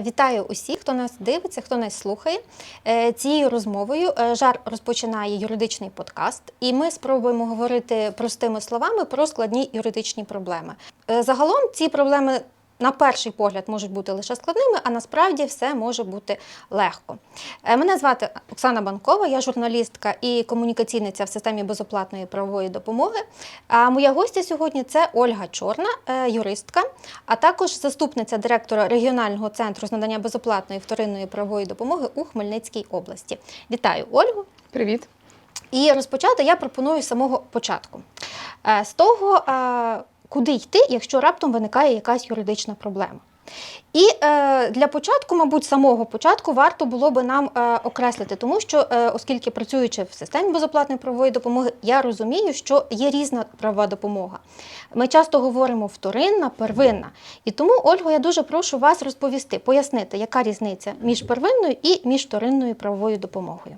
Вітаю усіх, хто нас дивиться, хто нас слухає. Е, Цією розмовою е, жар розпочинає юридичний подкаст, і ми спробуємо говорити простими словами про складні юридичні проблеми. Е, Загалом ці проблеми. На перший погляд можуть бути лише складними, а насправді все може бути легко. Е, Мене звати Оксана Банкова, я журналістка і комунікаційниця в системі безоплатної правової допомоги. А моя гостя сьогодні це Ольга Чорна, е, юристка, а також заступниця директора регіонального центру з надання безоплатної вторинної правової допомоги у Хмельницькій області. Вітаю Ольгу! Привіт. І розпочати я пропоную з самого початку. Е, З того, куди йти, якщо раптом виникає якась юридична проблема. І е, для початку, мабуть, самого початку варто було би нам е, окреслити, тому що, е, оскільки працюючи в системі безоплатної правової допомоги, я розумію, що є різна правова допомога. Ми часто говоримо вторинна, первинна. І тому, Ольго, я дуже прошу вас розповісти, пояснити, яка різниця між первинною і між вторинною правовою допомогою.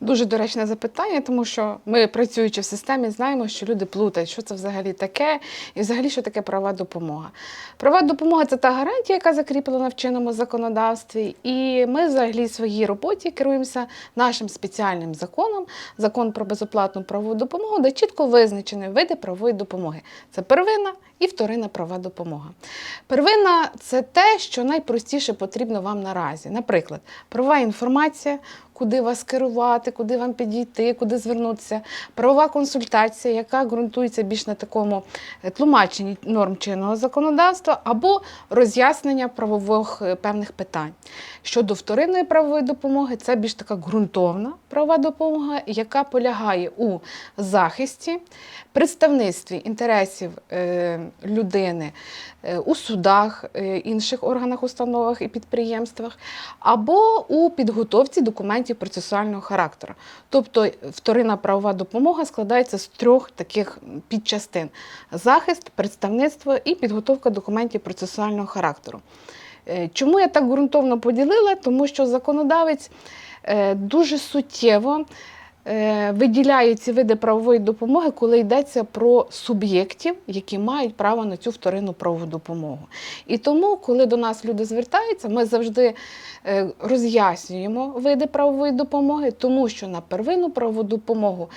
Дуже доречне запитання, тому що ми, працюючи в системі, знаємо, що люди плутають, що це взагалі таке, і взагалі, що таке права допомога. Права допомога це та гарантія, яка закріплена в чинному законодавстві. І ми взагалі в своїй роботі керуємося нашим спеціальним законом, закон про безоплатну правову допомогу, де чітко визначені види правової допомоги. Це первинна і вторинна права допомога. Первинна це те, що найпростіше потрібно вам наразі. Наприклад, правова інформація, куди вас керувати, куди вам підійти, куди звернутися. Правова консультація, яка ґрунтується більш на такому е, тлумаченні норм чинного законодавства, або роз'яснення правових е, певних питань. Щодо вторинної правової допомоги, це більш така ґрунтовна правова допомога, яка полягає у захисті, представництві інтересів е, людини у судах, інших органах, установах і підприємствах, або у підготовці документів процесуального характеру. Тобто вторинна правова допомога складається з трьох таких підчастин: захист, представництво і підготовка документів процесуального характеру. Е, Чому я так ґрунтовно поділила? Тому що законодавець е, дуже суттєво е, виділяє ці види правової допомоги, коли йдеться про суб'єктів, які мають право на цю вторинну правову допомогу. І тому, коли до нас люди звертаються, ми завжди е, роз'яснюємо види правової допомоги, тому що на первинну правову допомогу,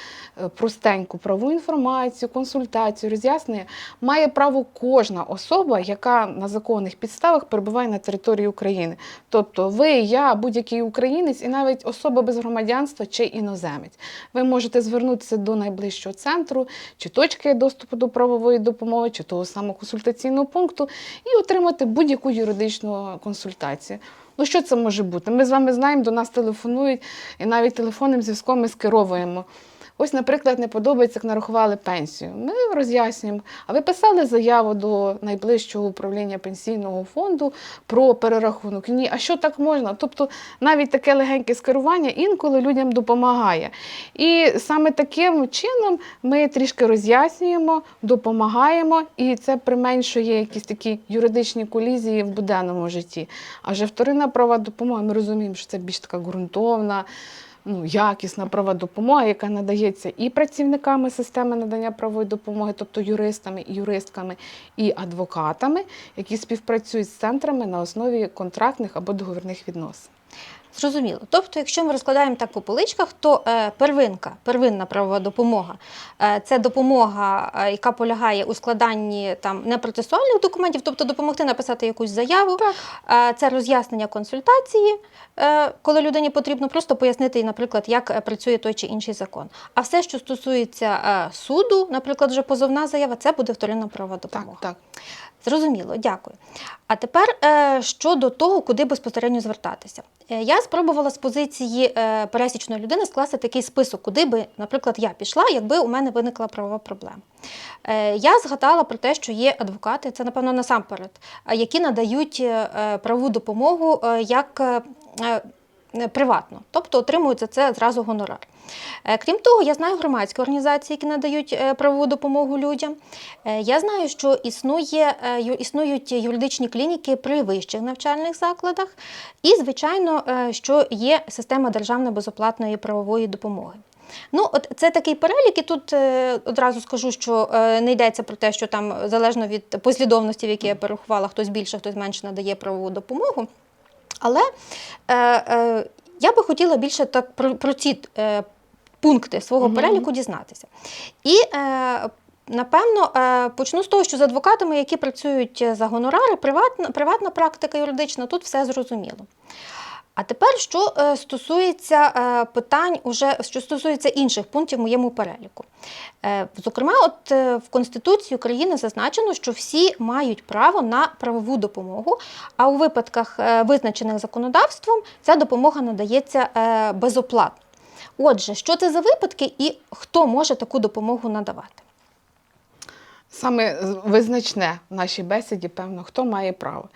е, простеньку правову інформацію, консультацію, роз'яснення має право кожна особа, яка на законних підставах перебуває на території України. Тобто ви, я, будь-який українець і навіть особа без громадянства чи іноземець. Ви можете звернутися до найближчого центру чи точки доступу до правової допомоги, чи того самого консультаційного пункту і отримати будь-яку юридичну консультацію. Ну, що це може бути? Ми з вами знаємо, до нас телефонують, і навіть телефонним зв'язком ми скеровуємо. Ось, наприклад, не подобається, як нарахували пенсію. Ми роз'яснюємо. А ви писали заяву до найближчого управління пенсійного фонду про перерахунок? Ні, а що так можна? Тобто навіть таке легеньке скерування інколи людям допомагає. І саме таким чином ми трішки роз'яснюємо, допомагаємо, і це применшує якісь такі юридичні колізії в буденному житті. А вже вторинна права допомога, ми розуміємо, що це більш така ґрунтовна ну, якісна права допомога, яка надається і працівниками системи надання правової допомоги, тобто юристами, юристками, і адвокатами, які співпрацюють з центрами на основі контрактних або договірних відносин. Зрозуміло. Тобто, якщо ми розкладаємо так по поличках, то е, первинка, первинна правова допомога е, це допомога, е, яка полягає у складанні там непроцесуальних документів, тобто допомогти написати якусь заяву. Так. Це роз'яснення консультації, коли людині потрібно просто пояснити, наприклад, як працює той чи інший закон. А все, що стосується суду, наприклад, вже позовна заява, це буде вторинна правова Так, допомога. так. Зрозуміло, дякую. А тепер е, щодо того, куди безпосередньо звертатися. Е, Я спробувала з позиції е, пересічної людини скласти такий список, куди би, наприклад, я пішла, якби у мене виникла правова проблема. Я згадала про те, що є адвокати, це, напевно, насамперед, які надають правову допомогу як приватно, тобто отримують за це зразу гонорар. Е, Крім того, я знаю громадські організації, які надають е, правову допомогу людям. Е, Я знаю, що існує, існують юридичні клініки при вищих навчальних закладах, і, звичайно, що є система державної безоплатної правової допомоги. Ну, от це такий перелік, і тут е, одразу скажу, що е, не йдеться про те, що там залежно від послідовності, в якій я перерахувала, хтось більше, хтось менше надає правову допомогу. Але е, е, я би хотіла більше так про, про ці е, пункти свого угу. переліку дізнатися. І е, Напевно, е, почну з того, що з адвокатами, які працюють за гонорари, приватна, приватна практика юридична, тут все зрозуміло. А тепер, що е, стосується е, питань, уже, що стосується інших пунктів в моєму переліку. Е, Зокрема, от в Конституції України зазначено, що всі мають право на правову допомогу, а у випадках, визначених законодавством, ця допомога надається безоплатно. Отже, що це за випадки і хто може таку допомогу надавати? Саме визначне в нашій бесіді, певно, хто має право.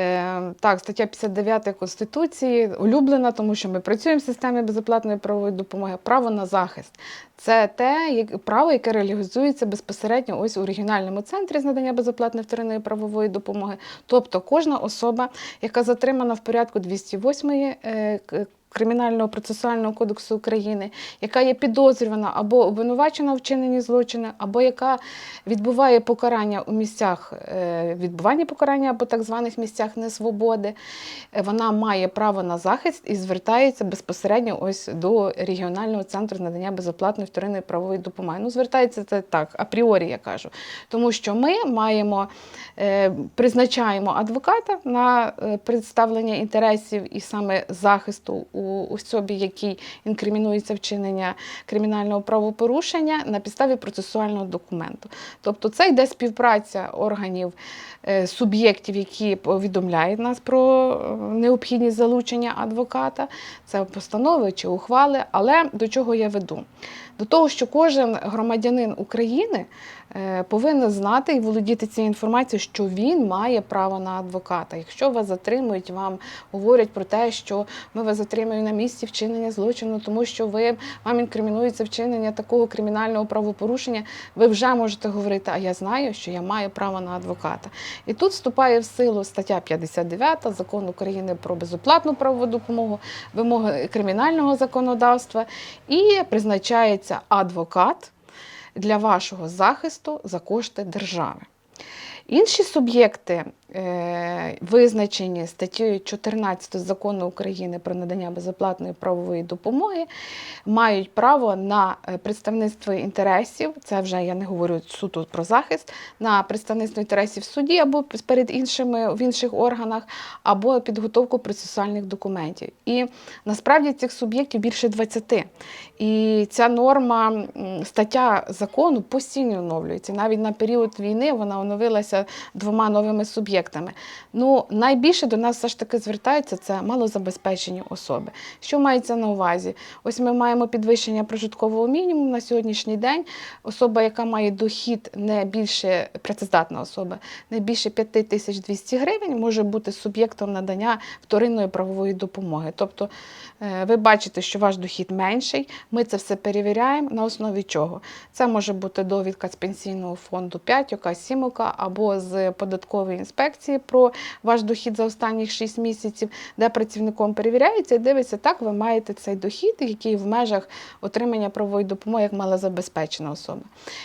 Е, так, стаття 59 Конституції улюблена, тому що ми працюємо в системі безоплатної правової допомоги. Право на захист це те як, право, яке реалізується безпосередньо ось у регіональному центрі з надання безоплатної вторинної правової допомоги. Тобто кожна особа, яка затримана в порядку 208 е, к- Кримінального процесуального кодексу України, яка є підозрювана або обвинувачена у вчиненні злочину, або яка відбуває покарання у місцях е, відбування покарання або так званих місцях несвободи, е, вона має право на захист і звертається безпосередньо ось до регіонального центру надання безоплатної вторинної правової допомоги. Ну, звертається це так, апріорі я кажу. Тому що ми маємо е, призначаємо адвоката на представлення інтересів і саме захисту у особі, якій інкримінується вчинення кримінального правопорушення на підставі процесуального документу. Тобто це йде співпраця органів е, суб'єктів, які повідомляють нас про е, необхідність залучення адвоката, це постанови чи ухвали. Але до чого я веду? До того, що кожен громадянин України повинен знати і володіти цією інформацією, що він має право на адвоката. Якщо вас затримують, вам говорять про те, що ми вас затримуємо на місці вчинення злочину, тому що ви вам інкримінується вчинення такого кримінального правопорушення, ви вже можете говорити, а я знаю, що я маю право на адвоката. І тут вступає в силу стаття 59 закону України про безоплатну правову допомогу, вимоги кримінального законодавства і призначається адвокат для вашого захисту за кошти держави. Інші суб'єкти, е, визначені статтею 14 закону України про надання безоплатної правової допомоги, мають право на е, представництво інтересів. Це вже я не говорю суто про захист, на представництво інтересів в суді або перед іншими в інших органах, або підготовку процесуальних документів. І насправді цих суб'єктів більше 20. І ця норма, стаття закону постійно оновлюється. Навіть на період війни вона оновилася двома новими суб'єктами. Ну, найбільше до нас все ж таки звертаються це малозабезпечені особи. Що мається на увазі? Ось ми маємо підвищення прожиткового мінімуму на сьогоднішній день. Особа, яка має дохід не більше працездатна особа, не більше 5200 гривень, може бути суб'єктом надання вторинної правової допомоги. Тобто е, ви бачите, що ваш дохід менший. Ми це все перевіряємо на основі чого. Це може бути довідка з пенсійного фонду 5, яка сімока, з податкової інспекції про ваш дохід за останніх 6 місяців, де працівником перевіряється і дивиться, так ви маєте цей дохід, який в межах отримання правової допомоги як малозабезпечена особа.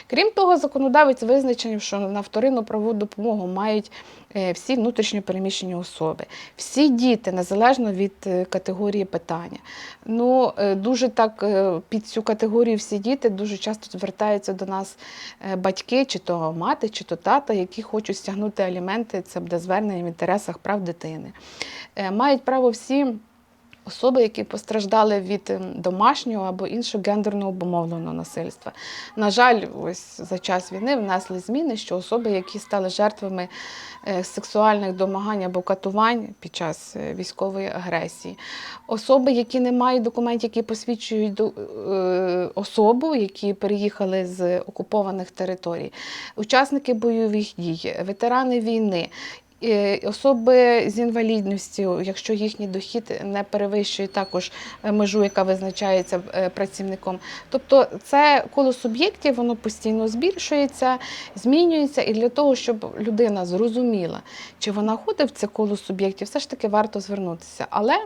Крім того, законодавець визначив, що на вторинну правову допомогу мають е, всі внутрішньо переміщені особи, всі діти, незалежно від е, категорії питання. Ну, е, дуже так під цю категорію всі діти дуже часто звертаються до нас батьки, чи то мати, чи то тата, які хочуть стягнути аліменти, це буде звернення в інтересах прав дитини. Е, Мають право всі. Особи, які постраждали від ем, домашнього або іншого гендерно обумовленого насильства. На жаль, ось за час війни внесли зміни, що особи, які стали жертвами е, сексуальних домагань або катувань під час е, військової агресії, особи, які не мають документів, які посвідчують е, особу, які переїхали з окупованих територій, учасники бойових дій, ветерани війни. Особи з інвалідністю, якщо їхній дохід не перевищує також е, межу, яка визначається е, працівником. Тобто це коло суб'єктів, воно постійно збільшується, змінюється, і для того, щоб людина зрозуміла, чи вона ходить в це коло суб'єктів, все ж таки варто звернутися. Але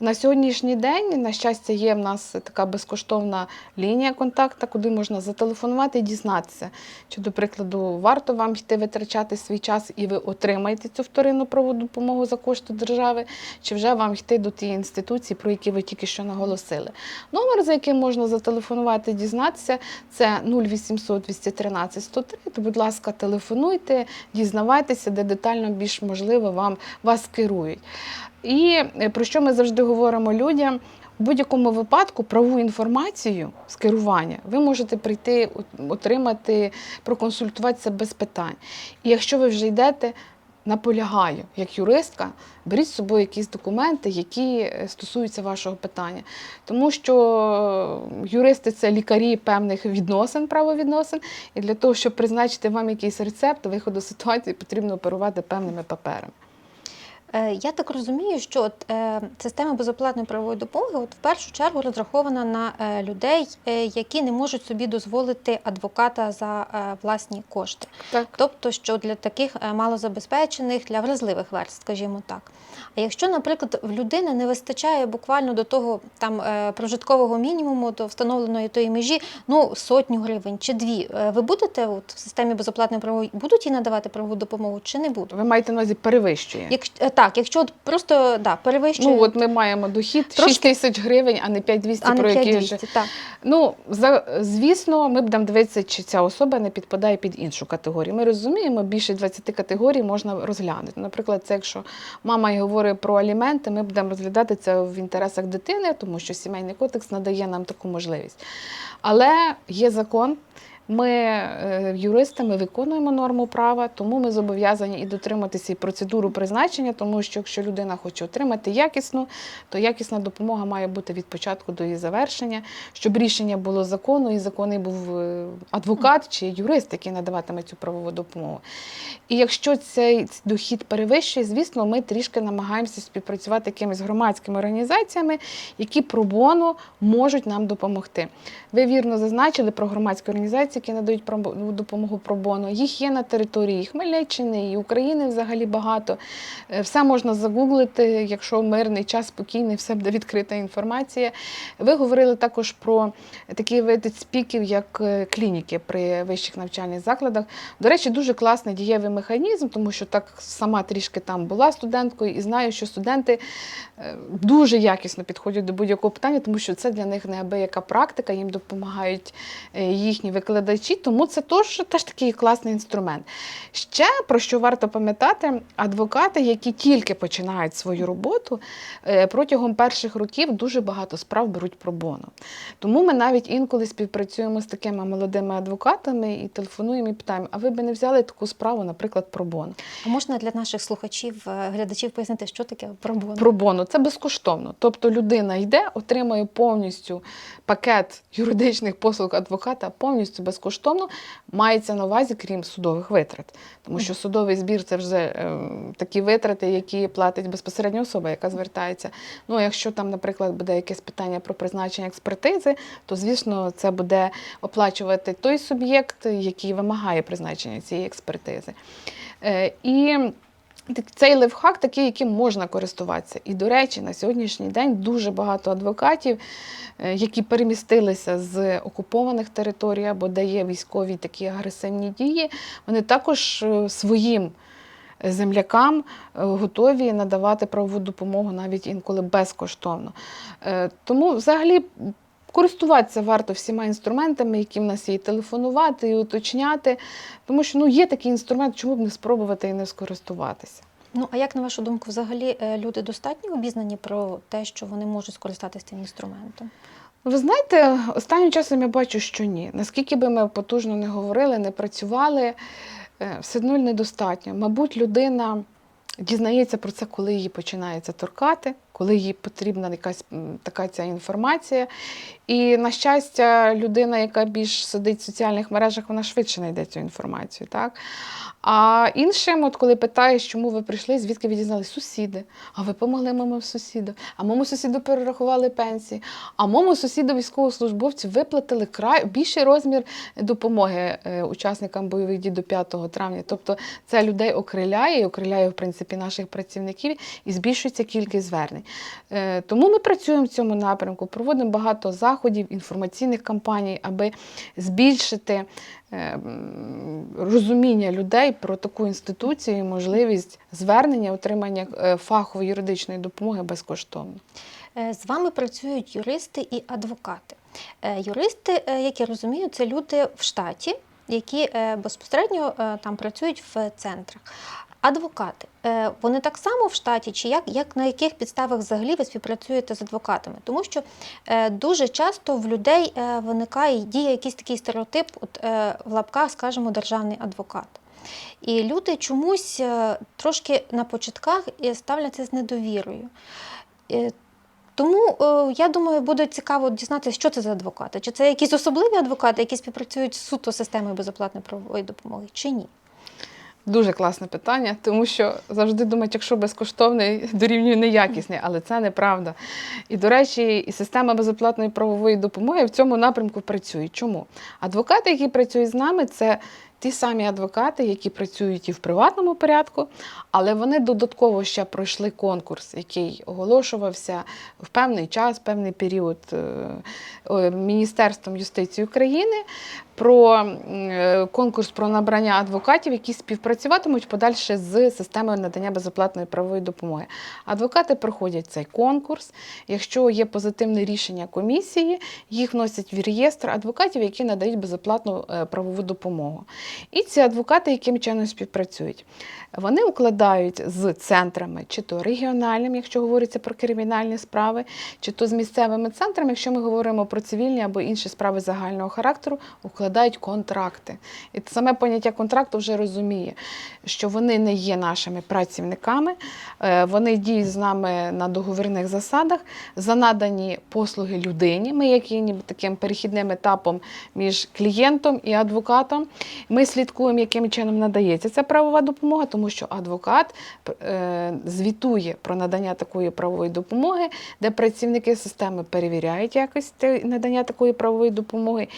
на сьогоднішній день, на щастя, є в нас така безкоштовна лінія контакту, куди можна зателефонувати і дізнатися, чи, до прикладу, варто вам йти витрачати свій час і ви отримаєте цю вторинну правову допомогу за кошти держави, чи вже вам йти до тієї інституції, про які ви тільки що наголосили. Номер, за яким можна зателефонувати, дізнатися, це 0800 213 103. То, будь ласка, телефонуйте, дізнавайтеся, де детально більш можливо вам вас керують. І е, про що ми завжди говоримо людям? У будь-якому випадку правову інформацію з керування ви можете прийти, от- отримати, проконсультуватися без питань. І якщо ви вже йдете, наполягаю, як юристка, беріть з собою якісь документи, які е, стосуються вашого питання. Тому що юристи це лікарі певних відносин, правовідносин, і для того, щоб призначити вам якийсь рецепт виходу ситуації, потрібно оперувати певними паперами. Е, Я так розумію, що от, е, система безоплатної правової допомоги от, в першу чергу розрахована на е, людей, які не можуть собі дозволити адвоката за власні кошти. Так. Тобто, що для таких малозабезпечених, для вразливих верств, скажімо так. А якщо, наприклад, в людини не вистачає буквально до того там прожиткового мінімуму, до встановленої тої межі, ну сотню гривень чи дві, ви будете от, в системі безоплатної правової будуть їй надавати правову допомогу чи не будуть? Ви маєте на увазі перевищує. Якщо так, якщо от просто да, перевищує Ну, от ми маємо дохід Трошки- 6 тисяч гривень, а не 5200, а не про які 5200, вже. так. Ну, за, звісно, ми будемо дивитися, чи ця особа не підпадає під іншу категорію. Ми розуміємо, більше 20 категорій можна розглянути. Наприклад, це якщо мама і говорить про аліменти, ми будемо розглядати це в інтересах дитини, тому що сімейний кодекс надає нам таку можливість. Але є закон. Ми, е, юристи, ми виконуємо норму права, тому ми зобов'язані і дотриматися і процедуру призначення, тому що якщо людина хоче отримати якісну, то якісна допомога має бути від початку до її завершення, щоб рішення було закону, і законний був е, адвокат чи юрист, який надаватиме цю правову допомогу. І якщо цей дохід перевищує, звісно, ми трішки намагаємося співпрацювати якимись громадськими організаціями, які пробону можуть нам допомогти. Ви вірно зазначили про громадські організації, які надають пробо- допомогу пробону. Їх є на території Хмельниччини і України взагалі багато. Е, Все можна загуглити, якщо мирний час спокійний, все буде відкрита інформація. Ви говорили також про такі види спіків, як е, клініки при вищих навчальних закладах. До речі, дуже класний дієвий механізм, тому що так сама трішки там була студенткою і знаю, що студенти е, дуже якісно підходять до будь-якого питання, тому що це для них неабияка практика, їм допомагають їхні викладачі, тому це теж, теж такий класний інструмент. Ще про що варто пам'ятати, адвокати, які тільки починають свою роботу, е, протягом перших років дуже багато справ беруть про боно. Тому ми навіть інколи співпрацюємо з такими молодими адвокатами і телефонуємо і питаємо, а ви би не взяли таку справу, наприклад, про боно? А можна для наших слухачів, е, глядачів пояснити, що таке пробон? Про боно це безкоштовно. Тобто людина йде, отримує повністю пакет юридичних послуг адвоката повністю безкоштовно. Мається на увазі, крім судових витрат. Тому що судовий збір це вже е, такі витрати, які платить безпосередньо особа, яка звертається. Ну, якщо там, наприклад, буде якесь питання про призначення експертизи, то звісно це буде оплачувати той суб'єкт, який вимагає призначення цієї експертизи. Е, І Цей лайфхак такий, яким можна користуватися. І, до речі, на сьогоднішній день дуже багато адвокатів, е, які перемістилися з окупованих територій або де є військові такі агресивні дії, вони також е, своїм землякам е, готові надавати правову допомогу навіть інколи безкоштовно. Тому взагалі. Користуватися варто всіма інструментами, які в нас є, і телефонувати, і уточняти, тому що ну, є такий інструмент, чому б не спробувати і не скористуватися. Ну а як на вашу думку, взагалі е, люди достатньо обізнані про те, що вони можуть скористатися цим інструментом? Ви знаєте, останнім часом я бачу, що ні. Наскільки би ми потужно не говорили, не працювали, е, все одно недостатньо. Мабуть, людина дізнається про це, коли її починається торкати, коли їй потрібна якась така ця інформація. І, на щастя, людина, яка більш сидить в соціальних мережах, вона швидше знайде цю інформацію. Так? А іншим, от коли питаєш, чому ви прийшли, звідки ви дізналися? Сусіди. А ви помогли моєму сусіду. А моєму сусіду перерахували пенсії. А моєму сусіду військовослужбовцю виплатили край більший розмір допомоги е, учасникам бойових дій до 5 травня. Тобто це людей окриляє і окриляє, в принципі, наших працівників і збільшується кількість звернень. Е, Тому ми працюємо в цьому напрямку, проводимо багато заходів, інформаційних кампаній, аби збільшити е, розуміння людей про таку інституцію і можливість звернення, отримання е, фахової юридичної допомоги безкоштовно. З вами працюють юристи і адвокати. Юристи, як я розумію, це люди в штаті, які безпосередньо там працюють в центрах. Адвокати, е, вони так само в штаті, чи як, як на яких підставах взагалі ви співпрацюєте з адвокатами? Тому що е, дуже часто в людей е, виникає діє якийсь такий стереотип, от в лапках, скажімо, державний адвокат. І люди чомусь трошки на початках ставляться з недовірою. Тому я думаю, буде цікаво дізнатися, що це за адвокати. Чи це якісь особливі адвокати, які співпрацюють з суто системою безоплатної правової допомоги, чи ні? Дуже класне питання, тому що завжди думають, якщо безкоштовний, дорівнює неякісний, але це неправда. І, до речі, і система безоплатної правової допомоги в цьому напрямку працює. Чому? Адвокати, які працюють з нами, це ті самі адвокати, які працюють і в приватному порядку, але вони додатково ще пройшли конкурс, який оголошувався в певний час, певний період е, Міністерством юстиції України про е, конкурс про набрання адвокатів, які співпрацюватимуть подальше з системою надання безоплатної правової допомоги. Адвокати проходять цей конкурс. Якщо є позитивне рішення комісії, їх вносять в реєстр адвокатів, які надають безоплатну е, правову допомогу. І ці адвокати, яким чином співпрацюють? Вони укладають з центрами, чи то регіональним, якщо говориться про кримінальні справи, чи то з місцевими центрами, якщо ми говоримо про цивільні або інші справи загального характеру, укладають контракти. І саме поняття контракту вже розуміє, що вони не є нашими працівниками, е, вони діють з нами на договірних засадах за надані послуги людині. Ми як є таким перехідним етапом між клієнтом і адвокатом. Ми слідкуємо, яким чином надається ця правова допомога, тому що адвокат е, звітує про надання такої правової допомоги, де працівники системи перевіряють якість надання такої правової допомоги.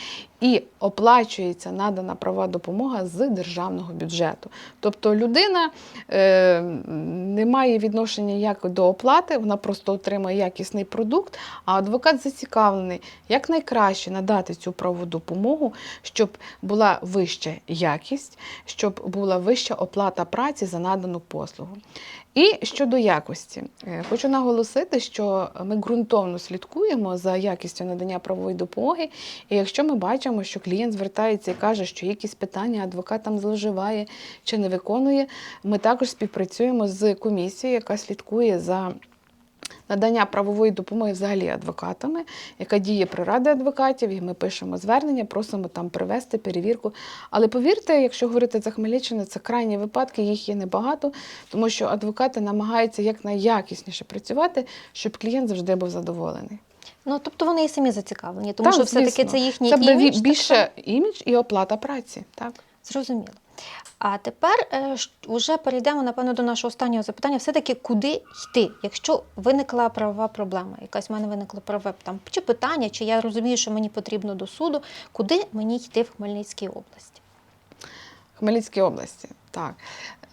І оплачується надана права допомога з державного бюджету. Тобто людина е, не має відношення як до оплати, вона просто отримує якісний продукт, а адвокат зацікавлений якнайкраще надати цю правову допомогу, щоб була вища якість, щоб була вища оплата праці за надану послугу. І щодо якості, Е, хочу наголосити, що ми ґрунтовно слідкуємо за якістю надання правової допомоги. І якщо ми бачимо, що клієнт звертається і каже, що якісь питання адвокат там зловживає чи не виконує, ми також співпрацюємо з комісією, яка слідкує за. Надання правової допомоги взагалі адвокатами, яка діє при раді адвокатів, і ми пишемо звернення, просимо там привести перевірку. Але повірте, якщо говорити за Хмельниччину, це крайні випадки, їх є небагато, тому що адвокати намагаються якнайякісніше працювати, щоб клієнт завжди був задоволений. Ну тобто вони і самі зацікавлені, тому Так, що все-таки звісно. це їхній Це буде імідж. так більше імідж і оплата праці. Так. Зрозуміло. А тепер е, перейдемо, напевно, до нашого останнього запитання. Все-таки куди йти, якщо виникла правова проблема, якась в мене виникло правове там, чи питання, чи я розумію, що мені потрібно до суду, куди мені йти в Хмельницькій області? Хмельницькій області. Так.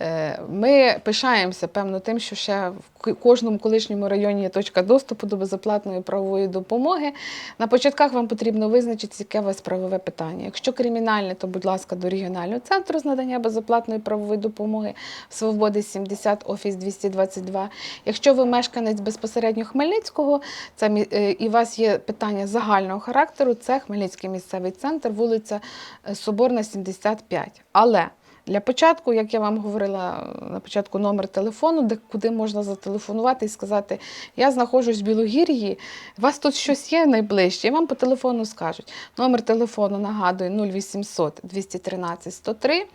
Е, Ми пишаємося, певно, тим, що ще в кожному колишньому районі є точка доступу до безоплатної правової допомоги. На початках вам потрібно визначитися, яке у вас правове питання. Якщо кримінальне, то, будь ласка, до регіонального центру з надання безоплатної правової допомоги Свободи 70, офіс 222. Якщо ви мешканець безпосередньо Хмельницького, це е, і у вас є питання загального характеру, це Хмельницький місцевий центр, вулиця е, Соборна, 75. Але для початку, як я вам говорила на початку, номер телефону, де куди можна зателефонувати і сказати, я знаходжусь в Білогір'ї, у вас тут щось є найближче, і вам по телефону скажуть. Номер телефону нагадую 0800 213 103.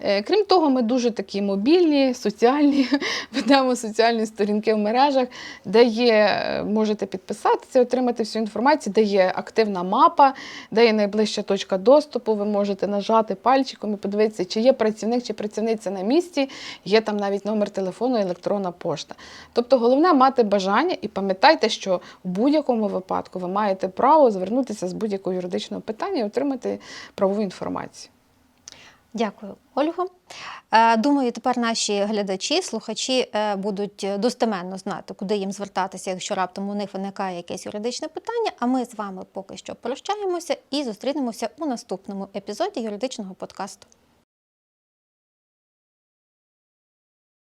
Е, Крім того, ми дуже такі мобільні, соціальні, ведемо соціальні сторінки в мережах, де є, е, можете підписатися, отримати всю інформацію, де є активна мапа, де є найближча точка доступу. Ви можете нажати пальчиком і подивитися, чи є працівник чи працівниця на місці, є там навіть номер телефону, електронна пошта. Тобто головне мати бажання і пам'ятайте, що в будь-якому випадку ви маєте право звернутися з будь-якого юридичного питання і отримати правову інформацію. Дякую, Ольго. Е, Думаю, тепер наші глядачі, слухачі е, будуть достеменно знати, куди їм звертатися, якщо раптом у них виникає якесь юридичне питання. А ми з вами поки що прощаємося і зустрінемося у наступному епізоді юридичного подкасту.